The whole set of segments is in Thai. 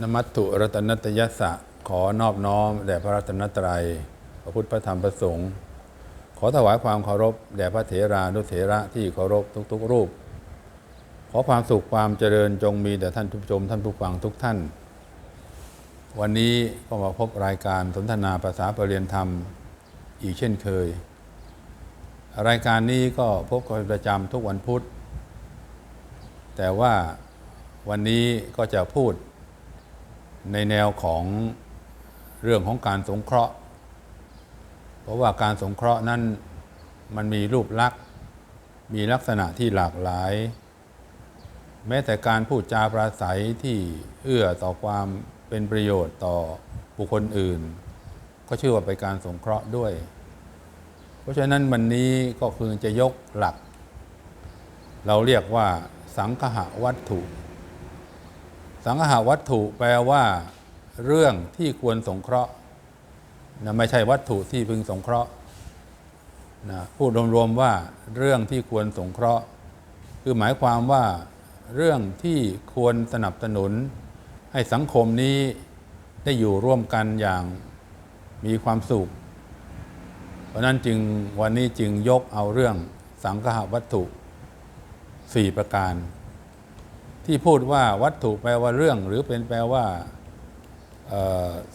นมัตถุรัตนตยสะขอนอบน้อมแด่พระรัตนตรัย พระพุทธพระธรรมพระสงฆ์ขอถวายความเคารพแด่พระเถรานุเถระที่เคารพทุกๆรูป ขอความสุขความเจริญจงมีแด่ท่านผู้ชมท่านผู้ฟังทุกท่าน วันนี้ก็มาพบรายการสนทนาภาษาปรริยนธรรมอีกเช่นเคย รายการนี้ก็พบกันประจำทุกวันพุธ แต่ว่าวันนี้ก็จะพูด ในแนวของเรื่องของการสงเคราะห์ เพราะว่าการสงเคราะห์นั้นมันมีรูปลักษณ์ มีลักษณะที่หลากหลาย แม้แต่การพูดจาปราศัยที่เอื้อต่อความเป็นประโยชน์ต่อบุคคลอื่น ก็ชื่อว่าเป็นการสงเคราะห์ด้วย เพราะฉะนั้นวันนี้ก็คือจะยกหลัก เราเรียกว่าสังคหวัตถุ สังคหวัตถุแปลว่า เรื่องที่ควรสงเคราะห์นะไม่ใช่วัตถุที่พึงสงเคราะห์นะพูดรวมๆว่าเรื่องที่ควรสงเคราะห์ คือหมายความว่า เรื่องที่ควรสนับสนุน ให้สังคมนี้ได้อยู่ร่วมกันอย่างมีความสุข เพราะนั้นจึงวันนี้จึงยกเอาเรื่องสังคหวัตถุสี่ประการ ที่พูดว่าวัตถุแปลว่าเรื่อง หรือเป็นแปลว่า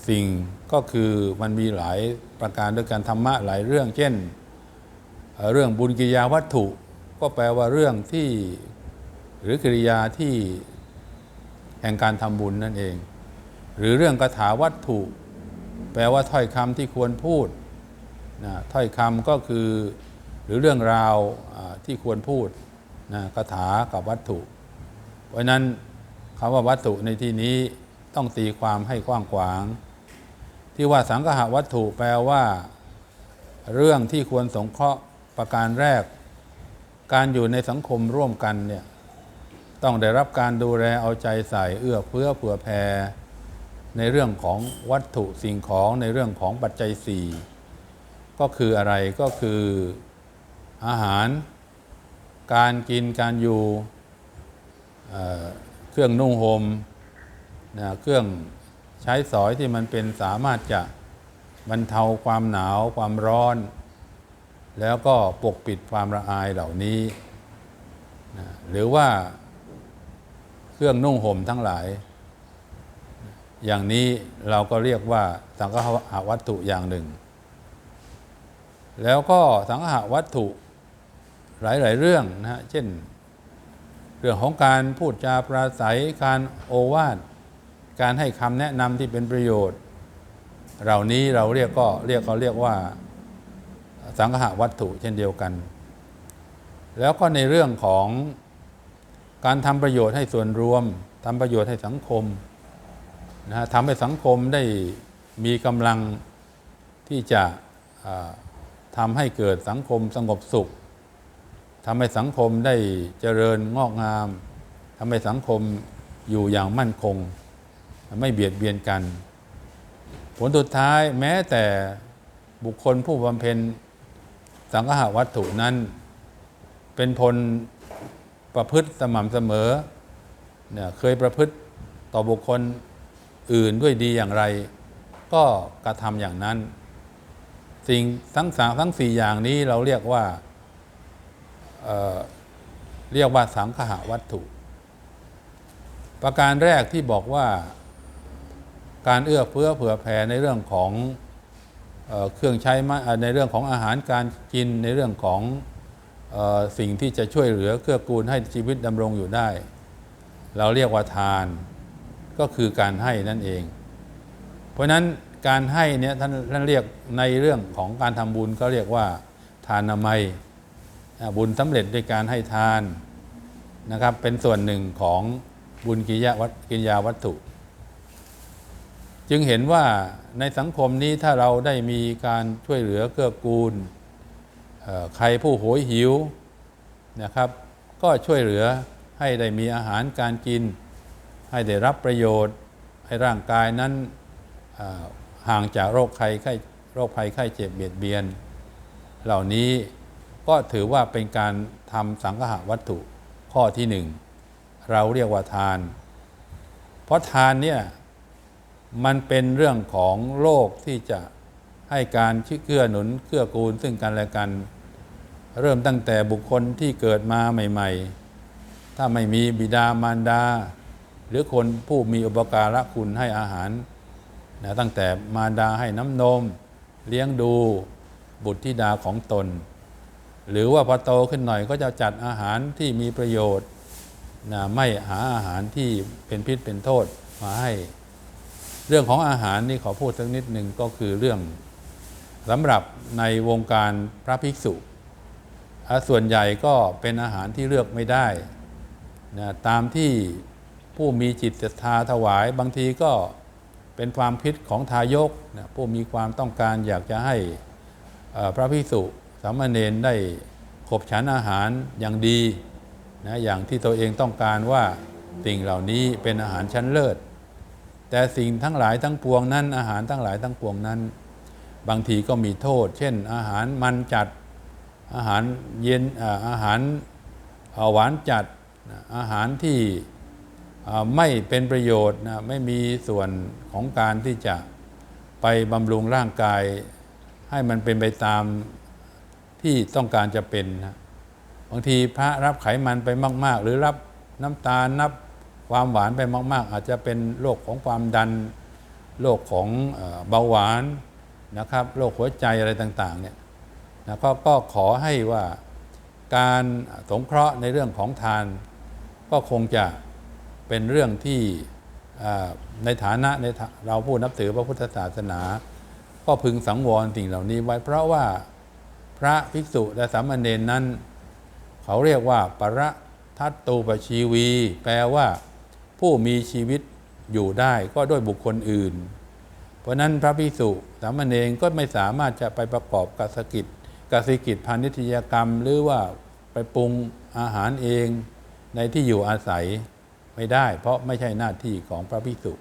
สิ่งก็คือมันมีหลายประการด้วยกันธรรมะหลายเรื่อง เช่นเรื่องบุญกิริยาวัตถุ ก็แปลว่าเรื่องที่หรือกิริยาที่แห่งการทำบุญนั่นเอง หรือเรื่องคาถาวัตถุ แปลว่าถ้อยคำที่ควรพูดนะถ้อยคำก็คือหรือเรื่องราวที่ควรพูดนะคาถากับวัตถุ เพราะนั้นคำว่าวัตถุในที่นี้ต้องตีความให้กว้างขวาง ที่ว่าสังคหวัตถุแปลว่า เรื่องที่ควรสงเคราะห์ประการแรก การอยู่ในสังคมร่วมกันเนี่ยต้องได้รับการดูแลเอาใจใส่เอื้อเฟื้อเผื่อแผ่ในเรื่องของวัตถุสิ่งของในเรื่องของปัจจัยสี่ก็คืออะไรก็คืออาหาร การกินการอยู่ เครื่องนุ่งหม่มนะเครื่องใช้สอยที่มันเป็นสามารถจะบรรเทาความหนาวความร้อน แล้วก็ปกปิดความระอายเหล่านี้นะหรือว่าเครื่องนุ่งห่มทั้งหลาย อย่างนี้เราก็เรียกว่าสังฆะวัตถุอย่างหนึ่ง แล้วก็สังฆะวัตถุหลาย ๆ เรื่องนะฮะเช่น เรื่องของการพูดจาปราศัยการโอวาทการให้คำแนะนำที่เป็นประโยชน์ เหล่านี้เราเรียกก็เรียกเขาเรียกว่าสังฆะวัตถุเช่นเดียวกัน แล้วก็ในเรื่องของการทำประโยชน์ให้ส่วนรวมทำประโยชน์ให้สังคมนะฮะทำให้สังคมได้มีกำลังที่จะทำให้เกิดสังคมสงบสุข ทำให้สังคมได้เจริญงอกงามทำให้สังคมอยู่อย่างมั่นคง ไม่เบียดเบียนกัน ผลสุดท้ายแม้แต่บุคคลผู้บำเพ็ญสังฆะวัตถุนั้น เป็นพลประพฤติสม่ำเสมอเนี่ยเคยประพฤติต่อบุคคลอื่นด้วยดีอย่างไร ก็กระทำอย่างนั้น สิ่งทั้งสามทั้งสี่อย่างนี้เราเรียกว่า เเรียกว่าสังฆะวัตถุ ประการแรกที่บอกว่าการเอื้อเฟื้อเผื่อแผ่ในเรื่องของเออเครื่องใช้ในเรื่องของอาหารการกินในเรื่องของออสิ่งที่จะช่วยเหลือเกื้อกูลให้ชีวิตดำรงอยู่ได้ เราเรียกว่าทานก็คือการให้นั่นเอง เพราะนั้นการให้เนี่ยท่านท่านเรียกในเรื่องของการทำบุญก็เรียกว่าทานนามัย บุญสำเร็จด้วยการให้ทานนะครับเป็นส่วนหนึ่งของบุญกิยาวัตกิยาวัตถุ จึงเห็นว่าในสังคมนี้ถ้าเราได้มีการช่วยเหลือเกื้อกูลใครผู้โหยหิวนะครับ ก็ช่วยเหลือให้ได้มีอาหารการกิน ให้ได้รับประโยชน์ ให้ร่างกายนั้นห่างจากโรคภัยไข้โรคภัยไข้เจ็บเบียดเบียน เหล่านี้ ก็ถือว่าเป็นการทำสังฆะวัตถุข้อที่หนึ่งเราเรียกว่าทาน เพราะทานเนี่ยมันเป็นเรื่องของโลกที่จะให้การเกื้อหนุนเกื้อกูลซึ่งกันและกัน เริ่มตั้งแต่บุคคลที่เกิดมาใหม่ ๆ ถ้าไม่มีบิดามารดา หรือคนผู้มีอุปการะคุณให้อาหารนะตั้งแต่มารดาให้น้ำนม เลี้ยงดูบุตรธิดาของตน หรือว่าพอโตขึ้นหน่อยก็จะจัดอาหารที่มีประโยชน์นะไม่หาอาหารที่เป็นพิษเป็นโทษมาให้ เรื่องของอาหารนี่ขอพูดสักนิดหนึ่งก็คือเรื่องสำหรับในวงการพระภิกษุ ส่วนใหญ่ก็เป็นอาหารที่เลือกไม่ได้นะตามที่ผู้มีจิตศรัทธาถวายบางทีก็เป็นความคิดของทายกนะผู้มีความต้องการอยากจะให้พระภิกษุ สามเณรได้ขบฉันอาหารอย่างดีนะอย่างที่ตัวเองต้องการว่าสิ่งเหล่านี้เป็นอาหารชั้นเลิศ แต่สิ่งทั้งหลายทั้งปวงนั้น อาหารทั้งหลายทั้งปวงนั้น บางทีก็มีโทษ เช่น อาหารมันจัดอาหารเย็นอาหารหวานจัดอาหารที่ไม่เป็นประโยชน์นะไม่มีส่วนของการที่จะไปบำรุงร่างกาย ให้มันเป็นไปตาม ที่ต้องการจะเป็นนะบางทีพระรับไขมันไปมาก ๆ หรือรับน้ำตาลนับความหวานไปมาก ๆ อาจจะเป็นโรคของความดันโรคของเบาหวานนะครับโรคหัวใจอะไรต่างๆเนี่ยนะก็ก็ขอให้ว่าการสงเคราะห์ในเรื่องของทาน ก็คงจะเป็นเรื่องที่ในฐานะในเราผู้นับถือพระพุทธศาสนา ก็พึงสังวรสิ่งเหล่านี้ไว้เพราะว่า พระภิกษุและสามเณรนั้น เขาเรียกว่าปรทัตตูปชีวี แปลว่า ผู้มีชีวิตอยู่ได้ก็ด้วยบุคคลอื่น เพราะนั้นพระภิกษุสามเณรก็ไม่สามารถจะไปประกอบกสกิจกสิกิจพาณิชยกรรม หรือว่าไปปรุงอาหารเองในที่อยู่อาศัยไม่ได้ เพราะไม่ใช่หน้าที่ของพระภิกษุ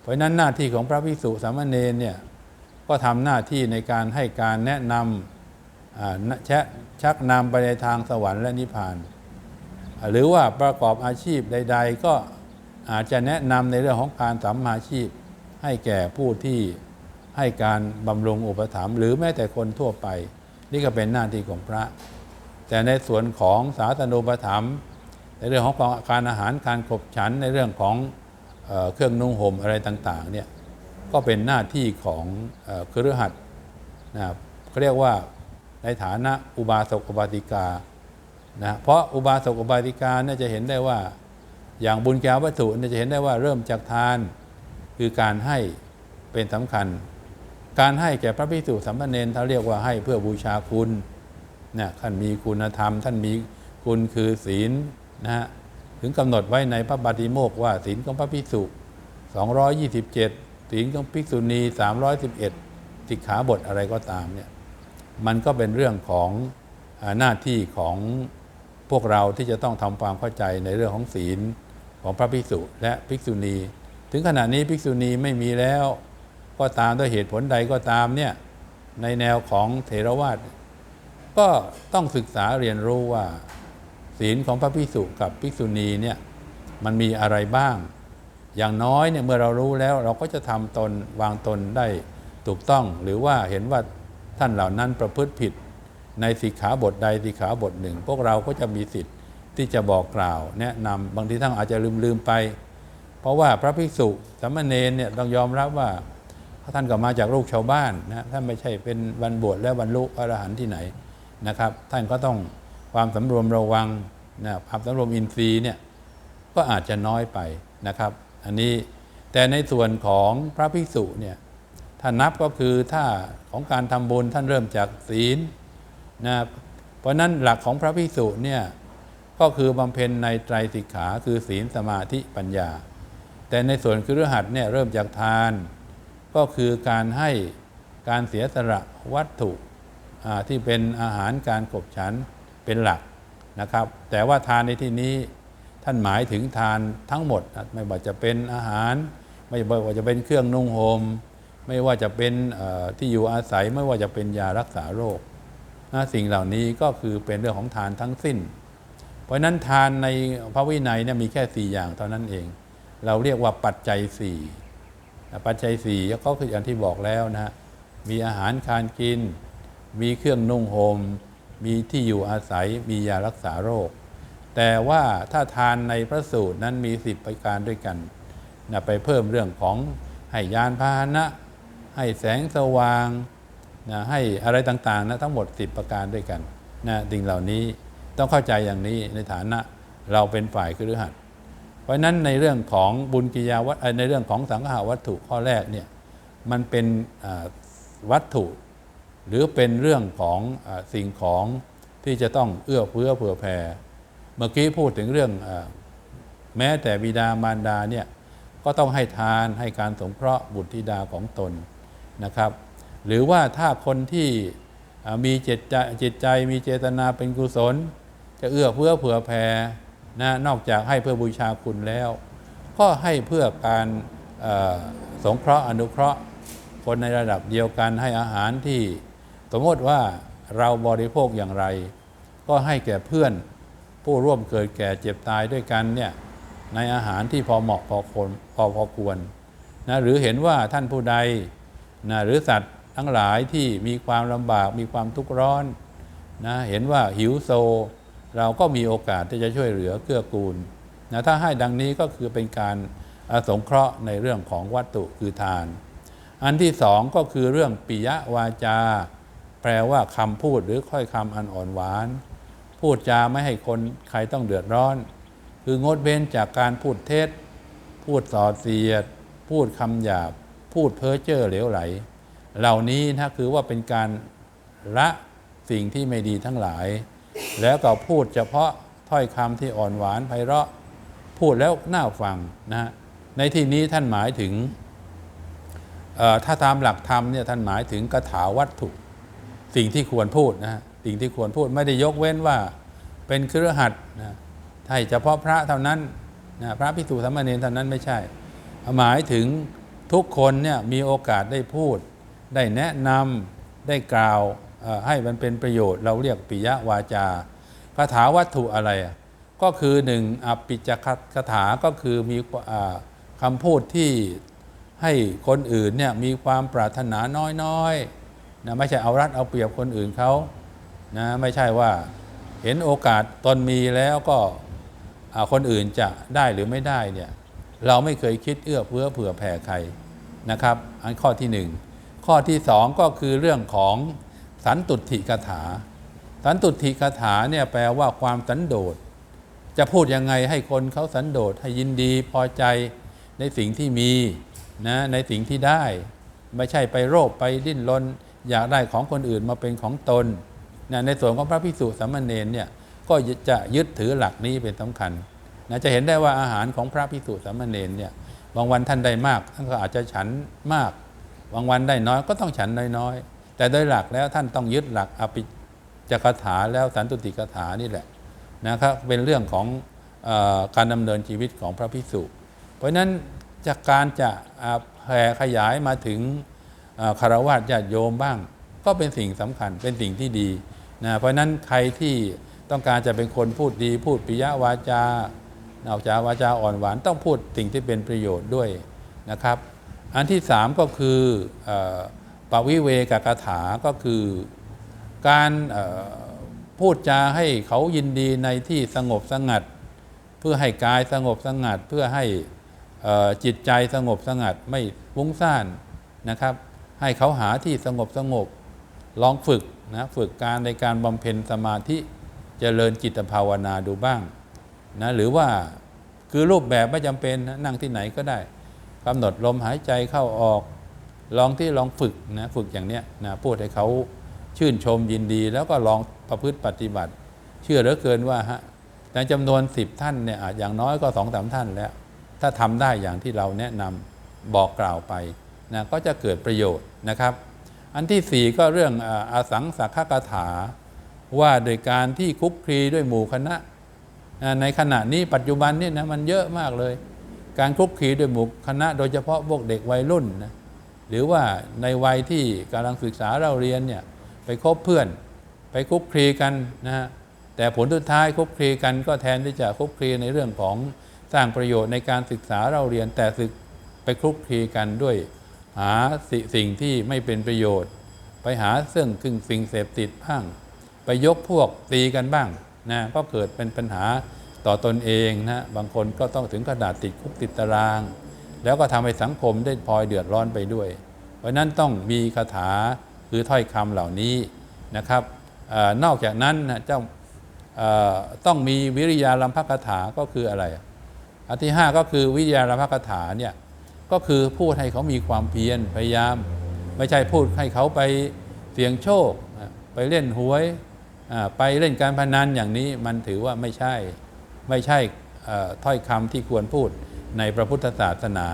เพราะนั้นหน้าที่ของพระภิกษุสามเณรเนี่ยก็ทำหน้าที่ในการให้การแนะนำ ชะชักนำไปในทางสวรรค์และนิพพาน หรือว่าประกอบอาชีพใด ๆ ก็อาจจะแนะนำในเรื่องของการสัมมาชีพ ให้แก่ผู้ที่ให้การบำรุงอุปถัมภ์หรือแม้แต่คนทั่วไป นี่ก็เป็นหน้าที่ของพระ แต่ในส่วนของสาธารณูปถัมภ์ในเรื่องของการอาหารการขบฉันในเรื่องของเอเครื่องนุ่งห่มอะไรต่างๆเนี่ยก็เป็นหน้าที่ของเอ่อคฤหัสถ์นะครับเขาเรียกว่า ในฐานะอุบาสกอุบาสิกานะเพราะอุบาสกอุบาสิกาเนี่ยจะเห็นได้ว่าอย่างบุญแก้ววัตถุเนี่ยจะเห็นได้ว่าเริ่มจากทานคือการให้เป็นสำคัญ การให้แก่พระภิกษุสามเณรเขาเรียกว่าให้เพื่อบูชาคุณเนี่ยท่านมีคุณธรรม ท่านมีคุณคือศีลนะฮะถึงกำหนดไว้ในพระบาติโมกว่าศีลของพระภิกษุ 227 ศีลของภิกษุณี 311สิกขาบทอะไรก็ตามเนี่ย มันก็เป็นเรื่องของหน้าที่ของพวกเราที่จะต้องทำความเข้าใจในเรื่องของศีลของพระภิกษุและภิกษุณี ถึงขณะนี้ภิกษุณีไม่มีแล้ว ก็ตามด้วยเหตุผลใดก็ตามเนี่ยในแนวของเถรวาทก็ต้องศึกษาเรียนรู้ว่า ศีลของพระภิกษุกับภิกษุณีเนี่ยมันมีอะไรบ้าง อย่างน้อยเนี่ยเมื่อเรารู้แล้วเราก็จะทำตนวางตนได้ถูกต้อง หรือว่าเห็นว่า ท่านเหล่านั้นประพฤติผิด ในสิกขาบทใดสิกขาบทหนึ่ง พวกเราก็จะมีสิทธิ์ที่จะบอกกล่าว แนะนำบางทีท่านอาจจะลืมลืมๆไป เพราะว่าพระภิกษุสามเณรเนี่ยต้องยอมรับว่าท่านก็มาจากลูกชาวบ้านนะท่านไม่ใช่เป็นวันบวชและบรรลุอรหันต์ที่ไหนนะครับ ท่านก็ต้องความสำรวมระวังนะความสำรวมอินทรีย์เนี่ยก็อาจจะน้อยไปนะครับ อันนี้แต่ในส่วนของพระภิกษุเนี่ย ถ้านับก็คือถ้าของการทำบุญท่านเริ่มจากศีลนะเพราะนั้นหลักของพระภิกษุเนี่ยก็คือบำเพ็ญในไตรสิกขาคือศีลสมาธิปัญญา แต่ในส่วนคือฤหัสเนี่ยเริ่มจากทาน ก็คือการให้การเสียสละวัตถุที่เป็นอาหารการกบฉันเป็นหลักนะครับ แต่ว่าทานในที่นี้ท่านหมายถึงทานทั้งหมด ไม่ว่าจะเป็นอาหาร ไม่ว่าจะเป็นเครื่องนุ่งหม่ม ไม่ว่าจะเป็นที่อยู่อาศัยไม่ว่าจะเป็นยารักษาโรคสิ่งเหล่านี้ก็คือเป็นเรื่องของทานทั้งสิ้น เพราะนั้นทานในพระวินัยเนี่ยมีแค่ 4 อย่างเท่านั้นเอง เราเรียกว่าปัจจัย 4 ปัจจัยสี่ก็คืออย่างที่บอกแล้วนะมีอาหารการกิน มีเครื่องนุ่งหม่มมีที่อยู่อาศัยมียารักษาโรค แต่ว่าถ้าทานในพระสูตรนั้นมีสิบประการด้วยกันนะไปเพิ่มเรื่องของให้ยานพาหนะ ให้แสงสว่างนะให้อะไรต่างๆนะทั้งหมด 10 ประการด้วยกันนะสิ่งเหล่านี้ต้องเข้าใจอย่างนี้ในฐานะเราเป็นฝ่ายครือขัดเพราะนั้นในเรื่องของบุญกิยาวัตในเรื่องของสังฆาวัตถุข้อแรกเนี่ยมันเป็นวัตถุ หรือเป็นเรื่องของอสิ่งของที่จะต้องเอื้อเฟื้อเผื่อแผ่เมื่อกี้พูดถึงเรื่องอแม้แต่บิดามารดาเนี่ยก็ต้องให้ทานให้การสงเคราะห์บุตรธิดาของตน นะครับ หรือว่าถ้าคนที่มีจิตใจจิตใจมีเจตนาเป็นกุศล จะเอื้อเฟื้อเผื่อแผ่นะนอกจากให้เพื่อบูชาคุณแล้ว ก็ให้เพื่อการสงเคราะห์อนุเคราะห์ คนในระดับเดียวกันให้อาหารที่ สมมติว่าเราบริโภคอย่างไร ก็ให้แก่เพื่อนผู้ร่วมเกิดแก่เจ็บตายด้วยกันเนี่ยในอาหารที่พอเหมาะพอคนพอพอควรนะหรือเห็นว่าท่านผู้ใด นะหรือสัตว์ทั้งหลายที่มีความลำบากมีความทุกข์ร้อนนะเห็นว่าหิวโซ เราก็มีโอกาสที่จะช่วยเหลือเกื้อกูลนะถ้าให้ดังนี้ก็คือเป็นการอาสงเคราะห์ในเรื่องของวัตถุคือทาน อันที่สองก็คือเรื่องปิยวาจา แปลว่าคำพูดหรือค่อยคำอันอ่อนหวาน พูดจาไม่ให้คนใครต้องเดือดร้อน คืองดเว้นจากการพูดเท็จ พูดส่อเสียด พูดคำหยาบ พูดเพ้อเจ้อเหลวไหล เหล่านี้นะคือว่าเป็นการละสิ่งที่ไม่ดีทั้งหลาย แล้วก็พูดเฉพาะถ้อยคำที่อ่อนหวานไพเราะ พูดแล้วน่าฟังนะฮะในที่นี้ท่านหมายถึงถ้าตามหลักธรรมเนี่ยท่านหมายถึงกถาวัตถุ สิ่งที่ควรพูดนะฮะสิ่งที่ควรพูดไม่ได้ยกเว้นว่าเป็นเครือขัดนะให้เฉพาะพระเท่านั้นนะพระพิสุสามเณรเท่านั้นไม่ใช่ หมายถึง ทุกคนเนี่ยมีโอกาสได้พูด ได้แนะนำได้กล่าวให้มันเป็นประโยชน์ เราเรียกปิยวาจาคาถาวัตถุอะไร ก็คือหนึ่งอปิจคาถาก็คือมีอคำพูดที่ให้คนอื่นเนี่ยมีความปรารถนาน้อยๆนะไม่ใช่เอารัดเอาเปรียบคนอื่นเขานะไม่ใช่ว่าเห็นโอกาสตนมีแล้วก็คนอื่นจะได้หรือไม่ได้เนี่ย เราไม่เคยคิดเอื้อเฟื้อเผื่อแผ่ใครนะครับ อันข้อที่หนึ่งข้อที่สองก็คือเรื่องของสันตุถิกถา สันตุถิกถาเนี่ยแปลว่าความสันโดษ จะพูดยังไงให้คนเขาสันโดษให้ยินดีพอใจในสิ่งที่มีนะในสิ่งที่ได้ ไม่ใช่ไปโรคไปดิ้นรนอยากได้ของคนอื่นมาเป็นของตนนะในส่วนของพระภิกษุสามเณรเนี่ยก็จะยึดถือหลักนี้เป็นสำคัญ นะจะเห็นได้ว่าอาหารของพระภิกษุสามเณรเนี่ยบางวันท่านได้มากท่านก็อาจจะฉันมาก บางวันได้น้อยก็ต้องฉันน้อยๆแต่โดยหลักแล้วท่านต้องยึดหลักอภิจกถาแล้วสันตุติกถานี่แหละนะครับเป็นเรื่องของอการดำเนินชีวิตของพระพิสุเพราะฉะนั้นจากการจะแผ่ขยายมาถึงคารวะญาติโยมบ้าง ก็เป็นสิ่งสำคัญเป็นสิ่งที่ดีนะเพราะฉะนั้นใครที่ต้องการจะเป็นคนพูดดีพูดปิยวาจา เอาจาวาจาอ่อนหวานต้องพูดสิ่งที่เป็นประโยชน์ด้วยนะครับ อันที่สามก็คืออปวิเวกกถาก็คือการพูดจาให้เขายินดีในที่สงบสงัด เพื่อให้กายสงบสงัด เพื่อให้จิตใจสงบสงัดไม่ฟุ้งซ่านนะครับ ให้เขาหาที่สงบสงบลองฝึกนะฝึกการในการบำเพ็ญสมาธิเจริญจิตภาวนาดูบ้าง นะหรือว่าคือรูปแบบไม่จำเป็นนะนั่งที่ไหนก็ได้กำหนดลมหายใจเข้าออก ลองที่ลองฝึกนะฝึกอย่างเนี้ยนะพูดให้เขาชื่นชมยินดี แล้วก็ลองประพฤติปฏิบัติ เชื่อเหลือเกินว่าฮะในจำนวน 10 ท่านเนี่ยอย่างน้อยก็สองสามท่านแล้ว ถ้าทำได้อย่างที่เราแนะนำบอกกล่าวไปนะก็จะเกิดประโยชน์นะครับ อันที่สี่ก็เรื่องอาอสังสักขกถา ว่าโดยการที่คุกคลีด้วยหมู่คณะ ในขณะนี้ปัจจุบันนี่นะมันเยอะมากเลย การคุกคลีด้วยหมู่คณะโดยเฉพาะพวกเด็กวัยรุ่นนะหรือว่าในวัยที่กำลังศึกษาเราเรียนเนี่ยไปคบเพื่อน ไปคุกคลีกันนะฮะแต่ผลสุดท้ายคุกคลีกันก็แทนที่จะคุกคลีในเรื่องของสร้างประโยชน์ในการศึกษาเราเรียนแต่ศึกไปคลุกคลีกันด้วยหาสสิ่งที่ไม่เป็นประโยชน์ ไปหาเสื่องกึ่งสิ่งเสพติดบ้าง ไปยกพวกตีกันบ้าง นะก็เกิดเป็นปัญหาต่อตนเองนะบางคนก็ต้องถึงขนาดติดคุกติดตาราง แล้วก็ทำให้สังคมได้พลอยเดือดร้อนไปด้วย เพราะนั้นต้องมีคาถาคือถ้อยคำเหล่านี้นะครับอนอกจากนั้นนะเจ้าต้องมีวิริยาลัมภคาถาก็คืออะไร อันที่ 5 ก็คือวิทยาลัมภคาถาเนี่ยก็คือพูดให้เขามีความเพียรพยายาม ไม่ใช่พูดให้เขาไปเสี่ยงโชค ไปเล่นหวย ไปเล่นการพนันอย่างนี้มันถือว่าไม่ใช่ไม่ใช่ถ้อยคำที่ควรพูดในพระพุทธศาสนา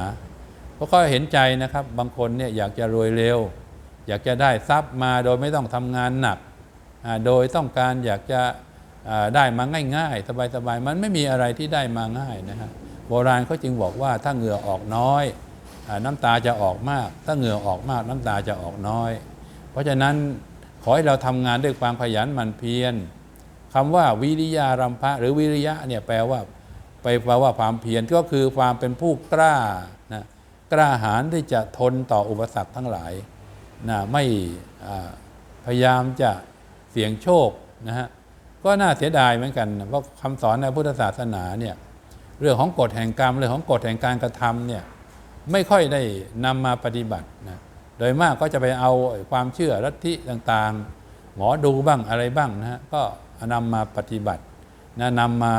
เพราะก็เห็นใจนะครับบางคนเนี่ยอยากจะรวยเร็ว อยากจะได้ทรัพย์มาโดยไม่ต้องทำงานหนัก โดยต้องการอยากจะได้มาง่ายๆ สบายๆ มันไม่มีอะไรที่ได้มาง่ายนะฮะโบราณเขาจึงบอกว่าถ้าเหงื่อออกน้อย น้ำตาจะออกมาก ถ้าเหงื่อออกมากน้ำตาจะออกน้อย เพราะฉะนั้น ขอให้เราทำงานด้วยความขยันหมั่นเพียรคำว่าวิริยารัมภะหรือวิริยะเนี่ยแปลว่าไปแปลว่าความเพียรก็คือความเป็นผู้กล้านะกล้าหาญที่จะทนต่ออุปสรรคทั้งหลายนะไม่พยายามจะเสี่ยงโชคนะฮะก็น่าเสียดายเหมือนกันเพราะคำสอนในพุทธศาสนาเนี่ยเรื่องของกฎแห่งกรรมเรื่องของกฎแห่งการกระทำเนี่ยไม่ค่อยได้นำมาปฏิบัตินะ โดยมากก็จะไปเอาความเชื่อลัทธิต่างๆ หมอดูบ้างอะไรบ้างนะฮะก็นำมาปฏิบัตินะนำมา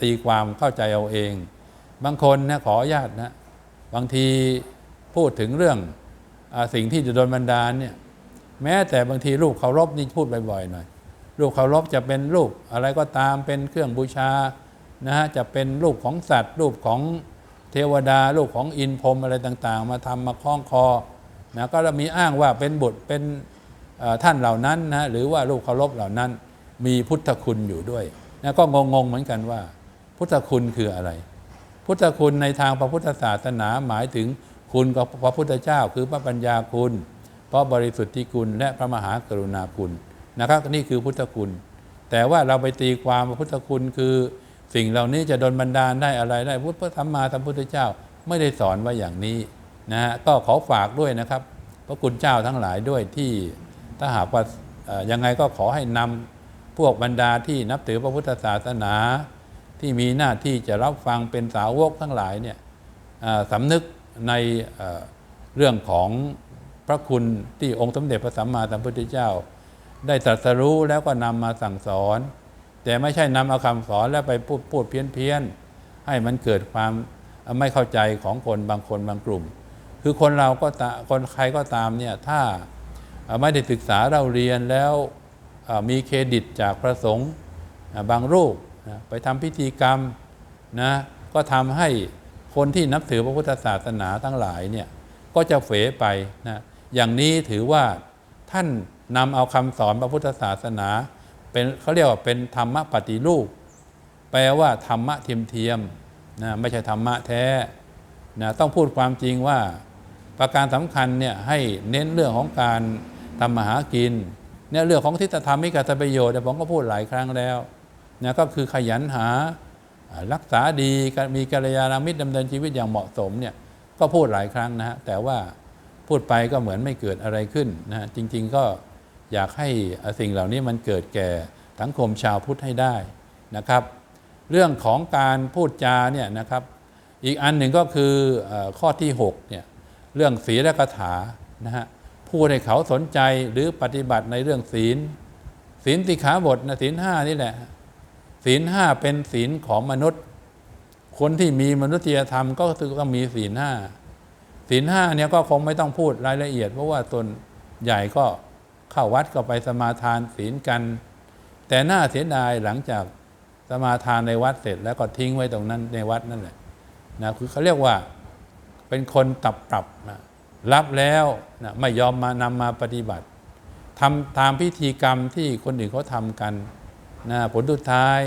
ตีความเข้าใจเอาเอง บางคนนะขออนุญาตนะบางทีพูดถึงเรื่องอสิ่งที่จะโดนบันดาลเนี่ยแม้แต่บางทีรูปเคารพนี่พูดบ่อยๆหน่อยรูปเคารพจะเป็นรูปอะไรก็ตามเป็นเครื่องบูชานะฮะจะเป็นรูปของสัตว์ รูปของเทวดารูปของอินพรมอะไรต่างๆ มาทำมาคล้องคอ นะก็มีอ้างว่าเป็นบุตรเป็นท่านเหล่านั้นนะหรือว่ารูปเคารพเหล่านั้น มีพุทธคุณอยู่ด้วยนะก็งงๆเหมือนกันว่า พุทธคุณคืออะไร พุทธคุณในทางพระพุทธศาสนาหมายถึงคุณกับพระพุทธเจ้า คือพระปัญญาคุณพระบริสุทธิคุณและพระมหากรุณาคุณนะครับนี่คือพุทธคุณ แต่ว่าเราไปตีความว่าพุทธคุณคือสิ่งเหล่านี้จะดนบันดาลได้อะไรได้พุทธธรรมมาธรรมพุทธเจ้า ไม่ได้สอนว่าอย่างนี้ นะฮะก็ขอฝากด้วยนะครับ พระคุณเจ้าทั้งหลายด้วยที่ถ้าหากว่ายังไงก็ขอให้นำพวกบรรดาที่นับถือพระพุทธศาสนา ที่มีหน้าที่จะรับฟังเป็นสาวกทั้งหลายเนี่ยสำนึกในเรื่องของพระคุณที่องค์สมเด็จพระสัมมาสัมพุทธเจ้า ได้ตรัสรู้แล้วก็นำมาสั่งสอน แต่ไม่ใช่นำเอาคำสอนแล้วไปพูดพูดเพี้ยนเพี้ยนให้มันเกิดความไม่เข้าใจของคนบางคนบางกลุ่ม คือคนเราก็ตาคนใครก็ตามเนี่ยถ้าไม่ได้ศึกษาเราเรียนแล้วมีเครดิตจากพระสงฆ์บางรูปไปทำพิธีกรรมนะก็ทำให้คนที่นับถือพระพุทธศาสนาทั้งหลายเนี่ยก็จะเฟยไปนะอย่างนี้ถือว่าท่านนำเอาคำสอนพระพุทธศาสนาเป็นเขาเรียกว่าเป็นธรรมปฏิรูป แปลว่าธรรมะเทียมเทียมนะไม่ใช่ธรรมะแท้นะต้องพูดความจริงว่า ประการสำคัญเนี่ยให้เน้นเรื่องของการทำมาหากินเนี่ยเรื่องของทิฏฐธรรมมิกตประโยชน์เนี่ยผมก็พูดหลายครั้งแล้วนะก็คือขยันหารักษาดีมีกัลยาณมิตรดำเนินชีวิตอย่างเหมาะสมเนี่ยก็พูดหลายครั้งนะฮะแต่ว่าพูดไปก็เหมือนไม่เกิดอะไรขึ้นนะฮะจริง ๆก็อยากให้สิ่งเหล่านี้มันเกิดแก่สังคมชาวพุทธให้ได้นะครับ เรื่องของการพูดจาเนี่ยนะครับ อีกอันหนึ่งก็คือเออข้อที่6เนี่ย เรื่องศีลกถานะฮะพูดให้เขาสนใจหรือปฏิบัติในเรื่องศีล ศีลติขาบทนะศีลห้านี่แหละ ศีลห้าเป็นศีลของมนุษย์ คนที่มีมนุษยธรรมก็ต้องมีศีลห้าศีลห้าเนี่ยก็คงไม่ต้องพูดรายละเอียด เพราะว่าตนใหญ่ก็เข้าวัดก็ไปสมาทานศีลกัน แต่น่าเสียดายหลังจากสมาทานในวัดเสร็จแล้วก็ทิ้งไว้ตรงนั้นในวัดนั่นแหละนะคือเขาเรียกว่า เป็นคนตับปรับนะรับแล้วนะไม่ยอมมานำมาปฏิบัติทำตามพิธีกรรมที่คนอื่นเขาทำกันนะผลสุดท้าย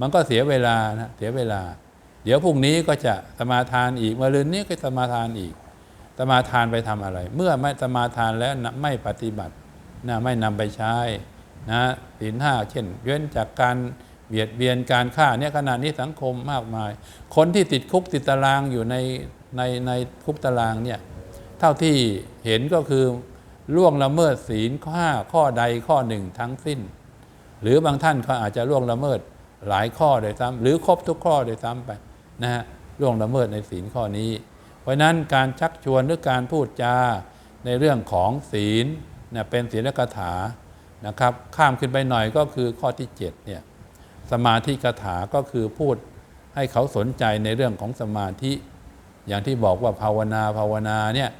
มันก็เสียเวลานะเสียเวลา เดี๋ยวพรุ่งนี้ก็จะสมาทานอีกมะรืนนี้ก็สมาทานอีกสมาทานไปทำอะไร เมื่อไม่สมาทานแล้วนะไม่ปฏิบัตินะไม่นำไปใช้นะศีลห้าเช่น เว้นจากการเบียดเบียนการฆ่าเนี่ยขณะนี้สังคมมากมาย คนที่ติดคุกติดตารางอยู่ใน ในในคุกตารางเนี่ยเท่าที่เห็นก็คือล่วงละเมิดศีลข้อห้าข้อใดข้อหนึ่งทั้งสิ้น หรือบางท่านเขาอาจจะล่วงละเมิดหลายข้อโดยซ้ำหรือครบทุกข้อโดยซ้ำไปนะฮะล่วงละเมิดในศีลข้อนี้ เพราะฉะนั้นการชักชวนหรือการพูดจาในเรื่องของศีลเนี่ยเป็นศีลกถานะครับข้ามขึ้นไปหน่อยก็คือข้อที่7เนี่ยสมาธิกถาก็คือพูดให้เขาสนใจในเรื่องของสมาธิ อย่างที่บอกว่าภาวนาภาวนาเนี่ย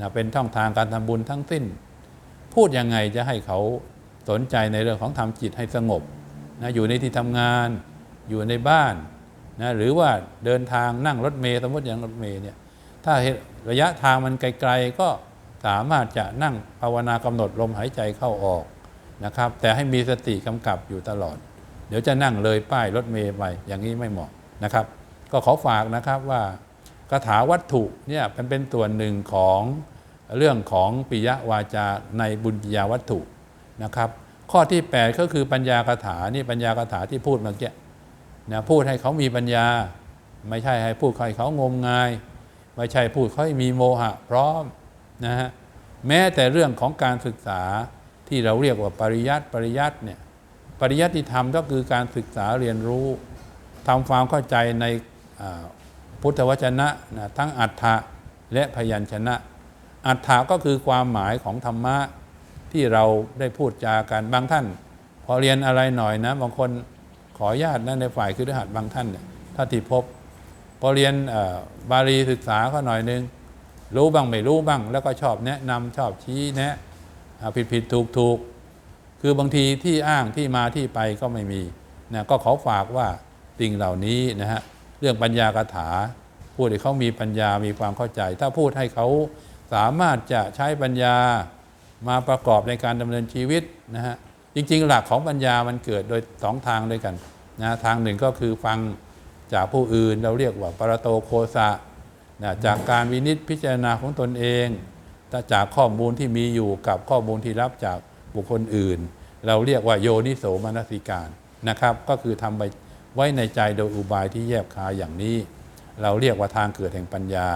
นะเป็นช่องทางการทำบุญทั้งสิ้น พูดยังไงจะให้เขาสนใจในเรื่องของทำจิตให้สงบนะอยู่ในที่ทำงานอยู่ในบ้านนะหรือว่าเดินทางนั่งรถเมล์สมมติอย่างรถเมล์เนี่ยถ้าระยะทางมันไกลๆก็สามารถจะนั่งภาวนากำหนดลมหายใจเข้าออกนะครับ แต่ให้มีสติกำกับอยู่ตลอด เดี๋ยวจะนั่งเลยป้ายรถเมล์ไปอย่างนี้ไม่เหมาะนะครับ ก็ขอฝากนะครับว่า คาถาวัตถุเนี่ยเป็นเป็นส่วนหนึ่งของเรื่องของปิยวาจาในบุญญาวัตถุนะครับ ข้อที่ 8 ก็คือปัญญาคาถานี่ปัญญาคาถาที่พูดเมื่อกี้นะพูดให้เขามีปัญญา ไม่ใช่ให้พูดให้เขางมงาย ไม่ใช่พูดเขาให้มีโมหะพร้อมนะฮะแม้แต่เรื่องของการศึกษาที่เราเรียกว่าปริยัติปริยัติเนี่ยปริยัติธรรมก็คือการศึกษาเรียนรู้ทำความเข้าใจใน พุทธวจนะนะทั้งอัฏฐะและพยัญชนะ อัฏฐะก็คือความหมายของธรรมะที่เราได้พูดจากันบางท่าน พอเรียนอะไรหน่อยนะบางคนขอญาตนะในฝ่ายคือรหัสบางท่านเนี่ยถ้าที่พบ พอเรียนบาลีศึกษาเขาหน่อยนึง รู้บ้างไม่รู้บ้าง แล้วก็ชอบแนะนำชอบชี้แนะผิดผิดถูกถูกคือบางทีที่อ้างที่มาที่ไปก็ไม่มีนะก็ขอฝากว่าสิ่งเหล่านี้นะฮะ เรื่องปัญญากถาพูดให้เขามีปัญญามีความเข้าใจ ถ้าพูดให้เขาสามารถจะใช้ปัญญามาประกอบในการดำเนินชีวิตนะฮะจริง ๆ หลักของปัญญามันเกิดโดยสองทางด้วยกันนะทางหนึ่งก็คือฟังจากผู้อื่นเราเรียกว่าปรโตโคสะนะจากการวินิจพิจารณาของตนเองถ้าจากข้อมูลที่มีอยู่กับข้อมูลที่รับจากบุคคลอื่น เราเรียกว่าโยนิโสมนสิการนะครับ ก็คือทำไป ไว้ในใจโดยอุบายที่แยบคายอย่างนี้ เราเรียกว่าทางเกิดแห่งปัญญา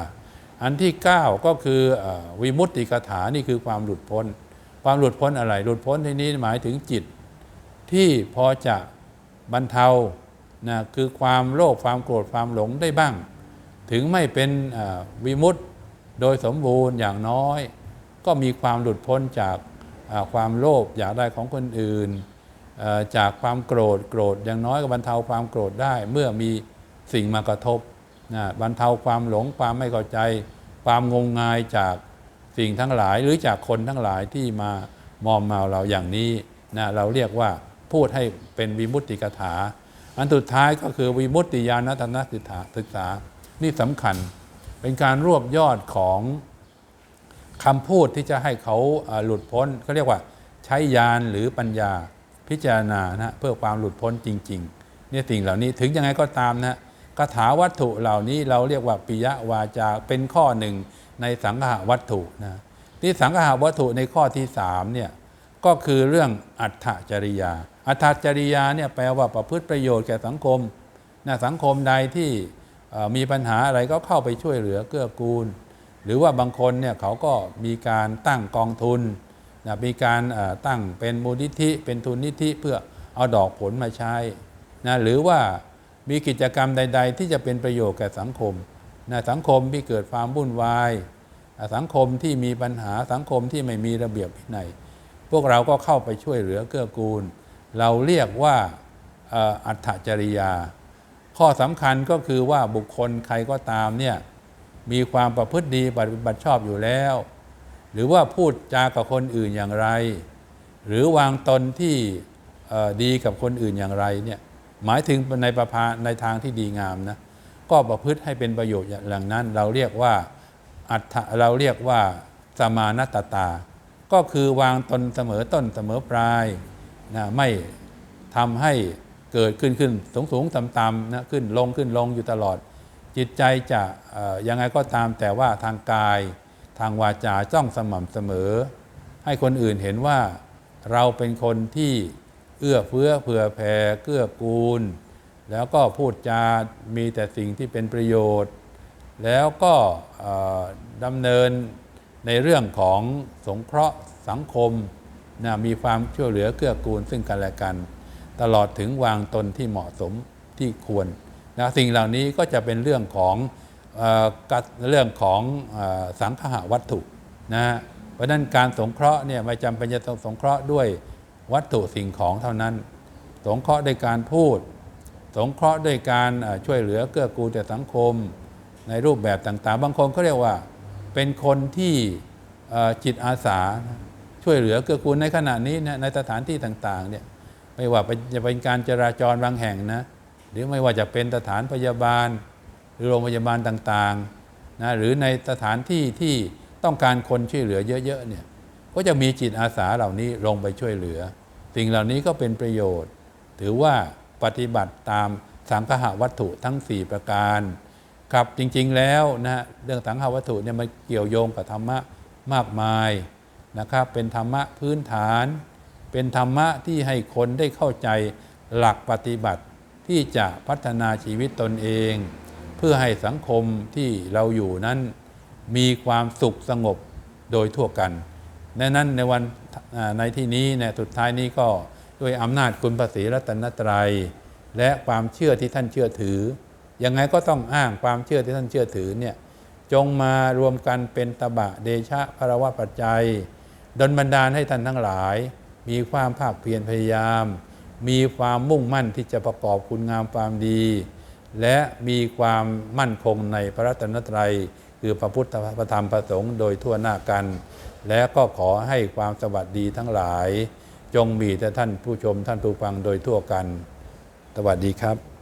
อันที่ 9 ก็คืออวิมุตติกถานี่คือความหลุดพ้น ความหลุดพ้นอะไร หลุดพ้นที่นี้หมายถึงจิต ที่พอจะบรรเทานะคือความโลภความโกรธความหลงได้บ้าง ถึงไม่เป็นวิมุตต์โดยสมบูรณ์อย่างน้อย ก็มีความหลุดพ้นจากความโลภอยากได้ของคนอื่น จากความโกรธโกรธอย่างน้อยก็บรรเทาความโกรธได้ เมื่อมีสิ่งมากระทบนะบรรเทาความหลงความไม่เข้าใจ ความงมงายจากสิ่งทั้งหลาย หรือจากคนทั้งหลายที่มามอมเมาเราอย่างนี้นะเราเรียกว่าพูดให้เป็นวิมุตติกถา อันสุดท้ายก็คือวิมุตติญาณทัศนศึกษาศึกษานี่สำคัญเป็นการรวบยอดของคำพูดที่จะให้เขาอ่าหลุดพ้นเขาเรียกว่าใช้ญาณหรือปัญญา พิจารณานะเพื่อความหลุดพ้นจริงๆเนี่ยสิ่งเหล่านี้ถึงยังไงก็ตามนะคาถาวัตถุเหล่านี้เราเรียกว่าปิยวาจาเป็นข้อหนึ่งในสังหาวัตถุนะที่สังหาวัตถุในข้อที่สามเนี่ยก็คือเรื่องอัตถจริยา อัตถจริยาเนี่ยแปลว่าประพฤติประโยชน์แก่สังคมนะสังคมใดที่มีปัญหาอะไรก็เข้าไปช่วยเหลือเกื้อกูล หรือว่าบางคนเนี่ยเขาก็มีการตั้งกองทุน นะมีการตั้งเป็นมูลนิธิเป็นทุนนิธิเพื่อเอาดอกผลมาใช้นะหรือว่ามีกิจกรรมใด ๆ ที่จะเป็นประโยชน์แก่สังคมนะสังคมที่เกิดความวุ่นวาย สังคมที่มีปัญหาสังคมที่ไม่มีระเบียบวินัยพวกเราก็เข้าไปช่วยเหลือเกื้อกูล เราเรียกว่าอัตจริยา ข้อสำคัญก็คือว่าบุคคลใครก็ตามเนี่ยมีความประพฤติดีปฏิบัติชอบอยู่แล้ว หรือว่าพูดจากับคนอื่นอย่างไร หรือวางตนที่ดีกับคนอื่นอย่างไรเนี่ยหมายถึงในประพาในทางที่ดีงามนะก็ประพฤติให้เป็นประโยชน์อย่างนั้น เราเรียกว่าอัตเราเรียกว่าสมานตตา ก็คือวางตนเสมอต้นเสมอปลายนะไม่ทำให้เกิดขึ้นขึ้นสูงสูงต่ำต่ำนะขึ้นลงขึ้นลงอยู่ตลอด จิตใจจะยังไงก็ตามแต่ว่าทางกาย ทางวาจาจ้องสม่ำเสมอ ให้คนอื่นเห็นว่าเราเป็นคนที่เอื้อเฟื้อเผื่อแผ่เกื้อกูล แล้วก็พูดจา มีแต่สิ่งที่เป็นประโยชน์ แล้วก็ดำเนินในเรื่องของสงเคราะห์สังคมนะมีความช่วยเหลือเกื้อกูลซึ่งกันและกัน ตลอดถึงวางตนที่เหมาะสมที่ควรนะสิ่งเหล่านี้ก็จะเป็นเรื่องของ เอ่อกัดเรื่องของสังคหวัตถุนะฮะเพราะนั้นการสงเคราะห์เนี่ยไม่จำเป็นจะต้องสงเคราะห์ด้วยวัตถุสิ่งของเท่านั้น สงเคราะห์ด้วยการพูด สงเคราะห์ด้วยการช่วยเหลือเกื้อกูลแก่สังคมในรูปแบบต่างๆ บางคนเขาเรียกว่าเป็นคนที่จิตอาสาช่วยเหลือเกื้อกูลในขณะนี้นะในสถานที่ต่างๆเนี่ยไม่ว่าจะเป็นการจราจรบางแห่งนะหรือไม่ว่าจะเป็นสถานพยาบาล หรือโรงพยาบาลต่างๆนะหรือในสถานที่ที่ต้องการคนช่วยเหลือเยอะๆเนี่ยก็จะมีจิตอาสาเหล่านี้ลงไปช่วยเหลือ สิ่งเหล่านี้ก็เป็นประโยชน์ ถือว่าปฏิบัติตามสังคหวัตถุทั้ง 4 ประการครับจริงๆแล้วนะฮะเรื่องสังคหวัตถุเนี่ยมันเกี่ยวโยงกับธรรมะมากมายนะครับเป็นธรรมะพื้นฐาน เป็นธรรมะที่ให้คนได้เข้าใจหลักปฏิบัติที่จะพัฒนาชีวิตตนเอง พื่อให้สังคมที่เราอยู่นั้นมีความสุขสงบโดยทั่วกันดังนั้นในวันในที่นี้เนี่ยสุดท้ายนี้ก็ด้วยอำนาจคุณพระศรีรัตนตรัย และความเชื่อที่ท่านเชื่อถือ ยังไงก็ต้องอ้างความเชื่อที่ท่านเชื่อถือเนี่ยจงมารวมกันเป็นตบะเดชะพระวะปัจจัยดลบันดาลให้ท่านทั้งหลาย มีความภาคเพียรพยายาม มีความมุ่งมั่นที่จะประกอบคุณงามความดี และมีความมั่นคงในพระรัตนตรัย คือพระพุทธพระธรรมพระสงฆ์โดยทั่วหน้ากัน และก็ขอให้ความสวัสดีทั้งหลาย จงมีแต่ท่านผู้ชมท่านผู้ฟังโดยทั่วกัน สวัสดีครับ